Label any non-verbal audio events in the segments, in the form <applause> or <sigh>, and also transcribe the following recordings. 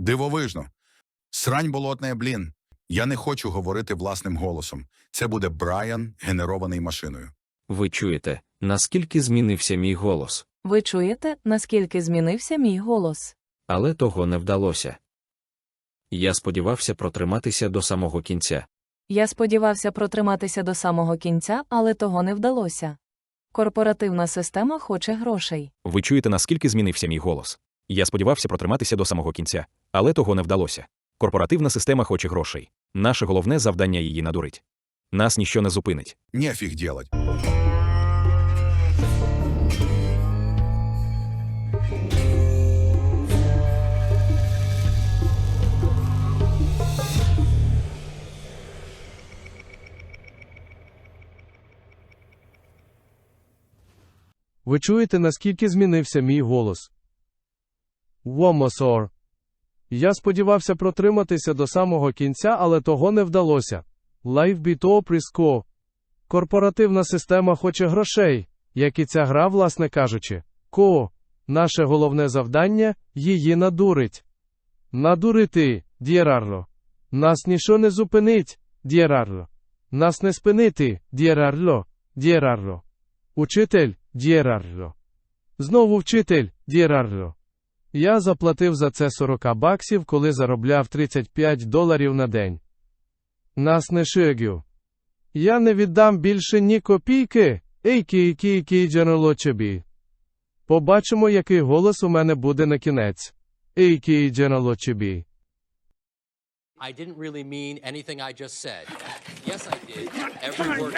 Дивовижно. Срань болотне, блін. Я не хочу говорити власним голосом. Це буде Брайан, генерований машиною. Ви чуєте, наскільки змінився мій голос, Ви чуєте, наскільки змінився мій голос? але того не вдалося. Я сподівався протриматися до самого кінця. Я сподівався протриматися до самого кінця, але того не вдалося. Корпоративна система хоче грошей. Ви чуєте, наскільки змінився мій голос. Я сподівався протриматися до самого кінця, але того не вдалося. Корпоративна система хоче грошей. Наше головне завдання її надурить. Нас ніщо не зупинить. Нефіг делать. Ви чуєте, наскільки змінився мій голос? Вомосор. Я сподівався протриматися до самого кінця, але того не вдалося. Лайфбіто Пріско. Корпоративна система хоче грошей, як і ця гра, власне кажучи. Ко. Наше головне завдання її надурить. Надурити, Дєрарло. Нас ніщо не зупинить, Дєрарло. Нас не спинити, Дєрарло, Дєрарло. Учитель, Дєрарло. Знову вчитель, Дєрарло. Я заплатив за це 40 баксів, коли заробляв 35 доларів на день. Нас не шигю. Я не віддам більше ні копійки, ейкі кі кі джанолочебі. Побачимо, який голос у мене буде на кінець. Ейкі джанолочебі. I didn't really mean anything I just said. <laughs> Yes, I did. Every word.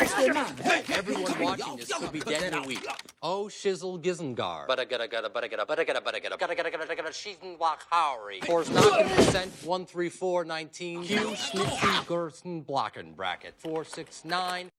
Everyone watching this could be dead in a week. Oh, shizzle gizengar. But I gotta gotta but I gotta but I gotta but I gotta gotta gotta gotta gotta sheezen block Howery. For's not consent one three four nineteen. Q snitchy gerson blocken bracket four six nine.